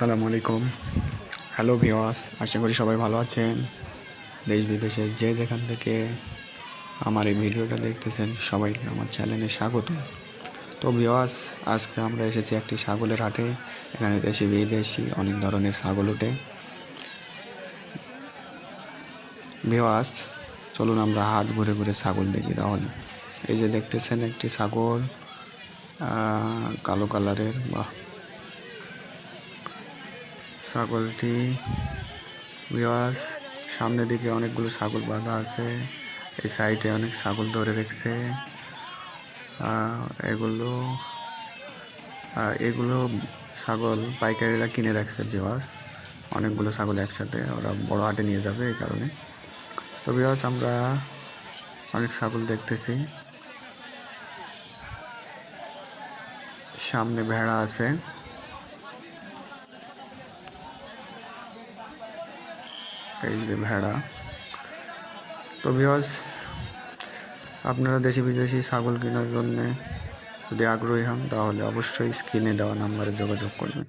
আসসালামু আলাইকুম। হ্যালো ভিওয়াস আশা করি সবাই ভালো আছেন। দেশ বিদেশে যে যেখান থেকে আমার এই ভিডিওটা দেখতেছেন, সবাইকে আমার চ্যানেলে স্বাগত। তো ভিওয়াস আজকে আমরা এসেছি একটি ছাগলের হাটে। এখানে দেশি, বিদেশি, অনেক ধরনের ছাগল ওঠে। ভিওয়াস চলুন আমরা হাট ঘুরে ঘুরে ছাগল দেখি তাহলে। এই যে দেখতেছেন একটি ছাগল কালো কালারের বাহ ছাগলটি বিয়াস সামনের দিকে অনেকগুলো ছাগল বাঁধা আছে। এই সাইডে অনেক ছাগল ধরে রেখেছে। এগুলো এগুলো ছাগল পাইকারিরা কিনে রাখছে বিয়াস অনেকগুলো ছাগল একসাথে, ওরা বড় হাটে নিয়ে যাবে এই কারণে। তো বিয়াস আমরা অনেক ছাগল দেখতেছি। সামনে ভেড়া আছে। এই যে ভেড়া। তো বিয়স আপনারা দেশি বিদেশি ছাগল কেনার জন্যে যদি আগ্রহী হন, তাহলে অবশ্যই স্ক্রিনে দেওয়া নাম্বারে যোগাযোগ করবেন।